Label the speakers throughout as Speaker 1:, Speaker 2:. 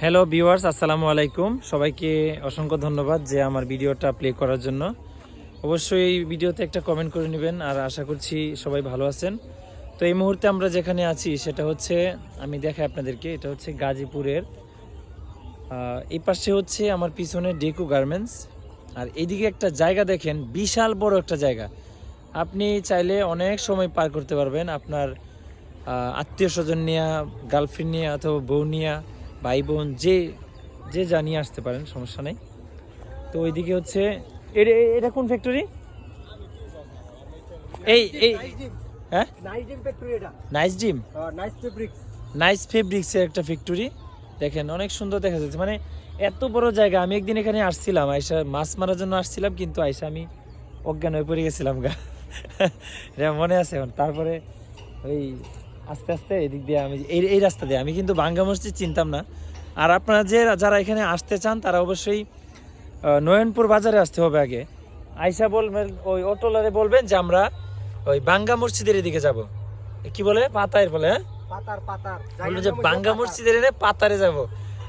Speaker 1: Hello viewers আসসালামু আলাইকুম। সবাইকে অসংখ্য ধন্যবাদ যে আমার ভিডিওটা প্লে করার জন্য। অবশ্যই এই ভিডিওতে একটা কমেন্ট করে নেবেন আর আশা করছি সবাই ভালো আছেন। তো এই মুহূর্তে আমরা যেখানে আছি, সেটা হচ্ছে, আমি দেখাই আপনাদেরকে, এটা হচ্ছে গাজীপুরের এই পাশে হচ্ছে আমার পিছনে ডেকু গার্মেন্টস আর এইদিকে একটা জায়গা দেখেন, বিশাল বড় একটা জায়গা। আপনি চাইলে অনেক সময় পার করতে পারবেন আপনার আত্মীয় স্বজন নিয়ে গার্লফ্রেন্ড নিয়ে অথবা বউ নিয়ে। ভাই বোন যে যে জানিয়ে আসতে পারেন, সমস্যা নেই। তো ওইদিকে হচ্ছে, এটা কোন ফ্যাক্টরি এই এই হ্যাঁ? নাইস
Speaker 2: নাইস
Speaker 1: একটা ফ্যাক্টরি দেখেন, অনেক সুন্দর দেখা যাচ্ছে। মানে এত বড় জায়গা, আমি একদিন এখানে আসছিলাম আয়সা মাছ মারার জন্য আসছিলাম, কিন্তু আয়সা আমি অজ্ঞান হয়ে পড়ে গেছিলাম গা। এটা মনে আছে এখন। তারপরে ওই আস্তে আস্তে এদিক দিয়ে আমি এই এই রাস্তা দিয়ে। আমি কিন্তু বাঙ্গা মসজিদ চিনতাম না। আর আপনারা যে যারা এখানে আসতে চান তারা অবশ্যই নয়নপুর বাজারে আসতে হবে আগে। আয়সা বলবেন ওই অটোলারে বলবেন যে আমরা ওই বাঙ্গা মসজিদের এদিকে যাব। কি বলে? পাতায়ের বলে হ্যাঁ?
Speaker 2: পাতার পাতার।
Speaker 1: যে বাঙ্গা মসজিদের এনে পাতারে যাব।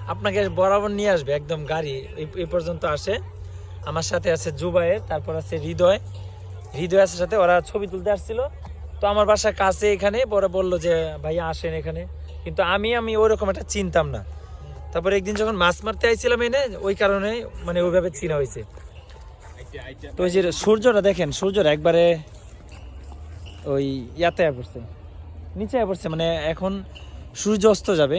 Speaker 1: আপনাকে বরাবর নিয়ে আসবে একদম গাড়ি। এই- এই পর্যন্ত আসে। আমার সাথে আছে জুবাইয়ের তারপর আছে হৃদয়। হৃদয় আসার সাথে ওরা ছবি তুলতে আসছিল। তো আমার বাসা কাছে এখানে পরে বলল যে, ভাইয়া আসেন এখানে। কিন্তু আমি আমি ওইরকম একটা চিনতাম না। তারপরে একদিন যখন মাছ মারতে আইছিলাম এনে, ওই কারণে মানে ওইভাবে চিনা হয়েছে তো ওই যে সূর্যটা দেখেন সূর্যটা একবারে ওই ইয়াতে পড়ছে, নিচে পড়ছে মানে এখন সূর্য অস্ত যাবে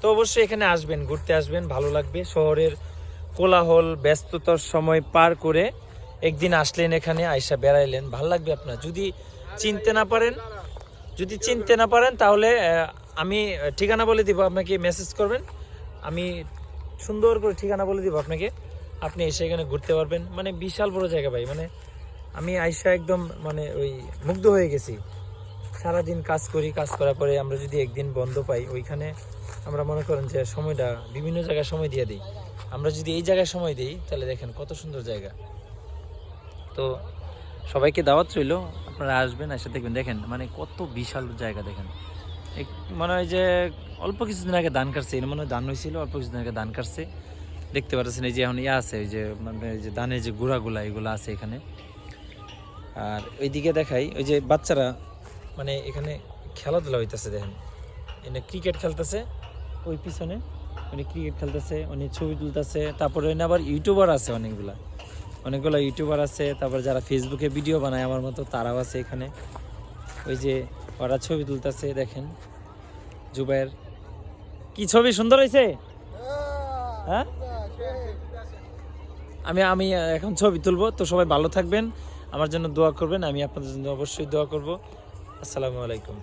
Speaker 1: তো অবশ্যই এখানে আসবেন, ঘুরতে আসবেন, ভালো লাগবে। শহরের কোলাহল, ব্যস্ততার সময় পার করে একদিন আসলেন এখানে, আইসা বেড়াইলেন। ভালো লাগবে আপনার। যদি চিনতে না পারেন, যদি চিনতে না পারেন তাহলে আমি ঠিকানা বলে দিব, আপনাকে মেসেজ করবেন। আমি সুন্দর করে ঠিকানা বলে দিব আপনাকে। আপনি এসে এখানে ঘুরতে পারবেন। মানে বিশাল বড় জায়গা ভাই। মানে আমি আইসা একদম মানে ওই মুগ্ধ হয়ে গেছি। সারাদিন কাজ করি, কাজ করার পরে আমরা যদি একদিন বন্ধ পাই, ওইখানে আমরা মনে করেন যে সময়টা বিভিন্ন জায়গায় সময় দিয়ে দিই। আমরা যদি এই জায়গায় সময় দিই, তাহলে দেখেন কত সুন্দর জায়গা। তো সবাইকে দাওয়াত রইল, আপনারা আসবেন, এসে দেখবেন। দেখেন মানে কত বিশাল জায়গা দেখেন। মনে হয় যে অল্প কিছুদিন আগে ধান কাটছে, এর মনে হয় ধান হয়েছিল অল্প কিছুদিন আগে ধান কাটছে। দেখতে পাচ্ছেন এই যে এখন ইয়ে আছে, ওই যে মানে যে ধানের যে গুঁড়াগুলা, এগুলো আছে এখানে। আর ওইদিকে দেখাই, ওই যে বাচ্চারা মানে এখানে খেলাধুলা হইতেছে দেখেন। এনে ক্রিকেট খেলতেছে। ওই পিছনে উনি ক্রিকেট খেলতেছে উনি ছবি তুলতেছে, তারপরে এনে আবার ইউটিউবার আছে অনেকগুলা। অনেকগুলো ইউটিউবার আছে, তারপর যারা ফেসবুকে ভিডিও বানায় আমার মতো, তারাও আছে এখানে। ওই যে ওরা ছবি তুলতেছে, দেখেন। জুবাইয়ের কি ছবি সুন্দর হয়েছে হ্যাঁ? আমি আমি এখন ছবি তুলবো, তো সবাই ভালো থাকবেন। আমার জন্য দোয়া করবেন, আমি আপনাদের জন্য অবশ্যই দোয়া করব। আসসালামু আলাইকুম।